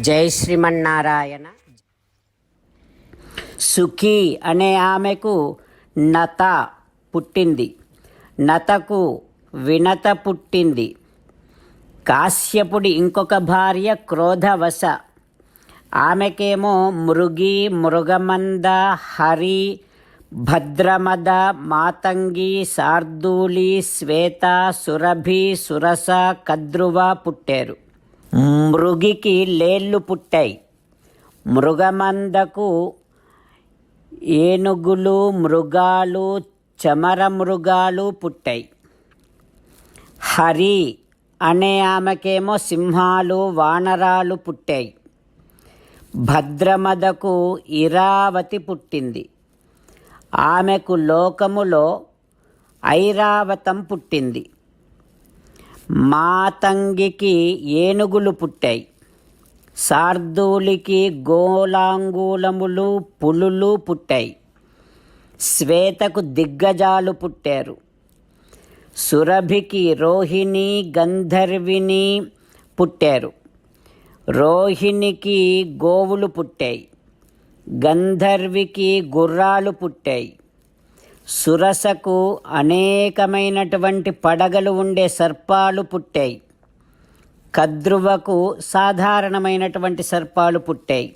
జై శ్రీమన్నారాయణ. సుఖీ అనే ఆమెకు నత పుట్టింది. నతకు వినత పుట్టింది. కాశ్యపుడి ఇంకొక భార్య క్రోధవశ. ఆమెకేమో మృగి మృగమంద హరి భద్రమద మాతంగి శార్దూలి శ్వేత సురభి సురస కద్రువ పుట్టారు. మృగికి లేళ్ళు పుట్టాయి. మృగమందకు ఏనుగులు మృగాలు చమర మృగాలు పుట్టాయి. హరి అనే ఆమెకేమో సింహాలు వానరాలు పుట్టాయి. భద్రమదకు ఇరావతి పుట్టింది. ఆమెకు లోకములో ఐరావతం పుట్టింది. మాతంగికి ఏనుగులు పుట్టాయి. శార్దూలికి గోలాంగూలములు పులులు పుట్టాయి. శ్వేతకు దిగ్గజాలు పుట్టారు. సురభికి రోహిణి గంధర్విని పుట్టారు. రోహిణికి గోవులు పుట్టాయి. గంధర్వికి గుర్రాలు పుట్టాయి. సురసకు అనేకమైనటువంటి పడగలు ఉండే సర్పాలు పుట్టాయి. కద్రువకు సాధారణమైనటువంటి సర్పాలు పుట్టాయి.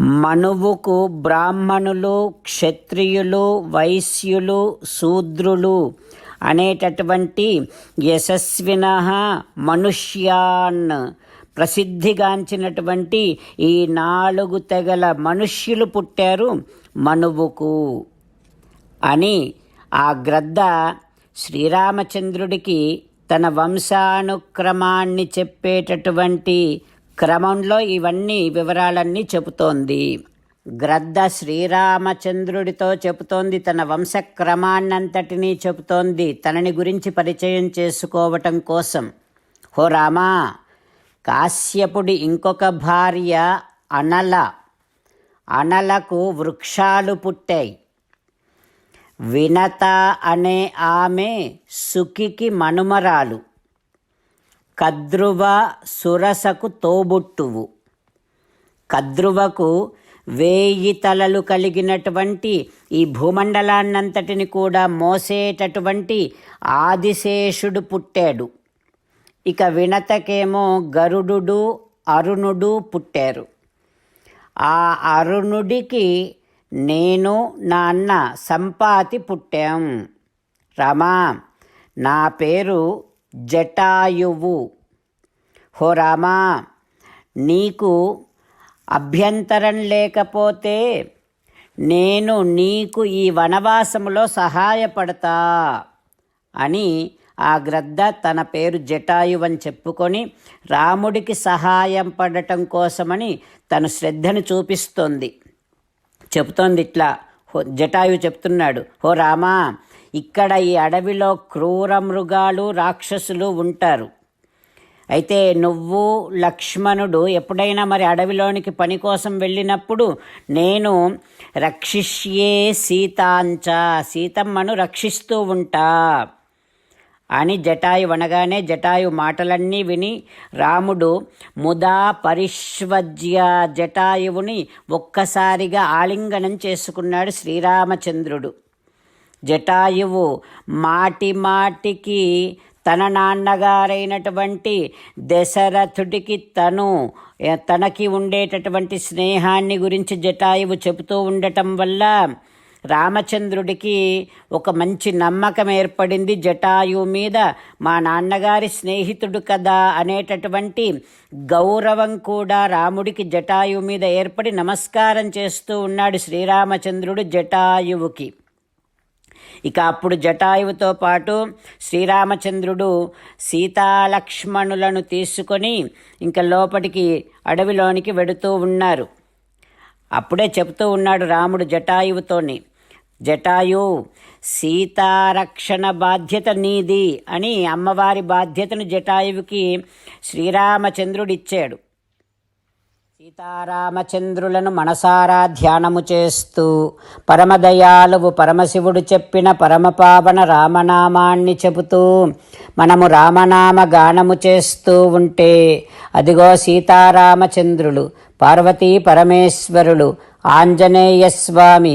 మనువుకు బ్రాహ్మణులు క్షత్రియులు వైశ్యులు శూద్రులు అనేటటువంటి యశస్విన మనుష్యాన్ ప్రసిద్ధిగాంచినటువంటి ఈ నాలుగు తెగల మనుష్యులు పుట్టారు మనువుకు. అని ఆ గ్రద్ద శ్రీరామచంద్రుడికి తన వంశానుక్రమాన్ని చెప్పేటటువంటి క్రమంలో ఇవన్నీ వివరాలన్నీ చెబుతోంది. గ్రద్ద శ్రీరామచంద్రుడితో చెబుతోంది తన వంశక్రమాన్నంతటినీ చెబుతోంది తనని గురించి పరిచయం చేసుకోవటం కోసం. హో రామా కాశ్యపుడి ఇంకొక భార్య అనల. అనలకు వృక్షాలు పుట్టాయి. వినత అనే ఆమె సుఖికి మనుమరాలు. కద్రువ సురసకు తోబుట్టువు. కద్రువకు వేయి తలలు కలిగినటువంటి ఈ భూమండలాన్నంతటిని కూడా మోసేటటువంటి ఆదిశేషుడు పుట్టాడు. ఇక వినతకేమో గరుడు అరుణుడు పుట్టారు. ఆ అరుణుడికి నేను నా అన్న సంపాతి పుట్టాం. రమా నా పేరు జటాయువు. హో రామా నీకు అభ్యంతరం లేకపోతే నేను నీకు ఈ వనవాసములో సహాయపడతా అని ఆ గ్రద్ద తన పేరు జటాయువని చెప్పుకొని రాముడికి సహాయం పడటం కోసమని తను శ్రద్ధను చూపిస్తోంది. చెబుతోంది ఇట్లా. జటాయు చెప్తున్నాడు. హో రామా ఇక్కడ ఈ అడవిలో క్రూర మృగాలు రాక్షసులు ఉంటారు. అయితే నువ్వు లక్ష్మణుడు ఎప్పుడైనా మరి అడవిలోనికి పని కోసం వెళ్ళినప్పుడు నేను రక్షిష్యే సీతాంచ సీతమ్మను రక్షిస్తూ ఉంటా. అని జటాయు అనగానే జటాయు మాటలన్నీ విని రాముడు ముదా పరిష్వజ్య జటాయువుని ఒక్కసారిగా ఆలింగనం చేసుకున్నాడు శ్రీరామచంద్రుడు. జటాయువు మాటి మాటికి తన నాన్నగారైనటువంటి దశరథుడికి తను తనకి ఉండేటటువంటి స్నేహాన్ని గురించి జటాయువు చెబుతూ ఉండటం వల్ల రామచంద్రుడికి ఒక మంచి నమ్మకం ఏర్పడింది. జటాయు మీద మా నాన్నగారి స్నేహితుడు కదా అనేటటువంటి గౌరవం కూడా రాముడికి జటాయు మీద ఏర్పడి నమస్కారం చేస్తూ ఉన్నాడు శ్రీరామచంద్రుడు జటాయువుకి. ఇక అప్పుడు జటాయువుతో పాటు శ్రీరామచంద్రుడు సీతాలక్ష్మణులను తీసుకొని ఇంకా లోపలికి అడవిలోనికి వెడుతూ ఉన్నారు. అప్పుడే చెప్తూ ఉన్నాడు రాముడు జటాయువుతోని జటాయు సీతారక్షణ బాధ్యత నీది అని అమ్మవారి బాధ్యతను జటాయువుకి శ్రీరామచంద్రుడిచ్చాడు. సీతారామచంద్రులను మనసారా ధ్యానము చేస్తూ పరమదయాలువు పరమశివుడు చెప్పిన పరమపావన రామనామాన్ని చెబుతూ మనము రామనామ గానము చేస్తూ ఉంటే అదిగో సీతారామచంద్రులు పార్వతీ పరమేశ్వరులు ఆంజనేయ స్వామి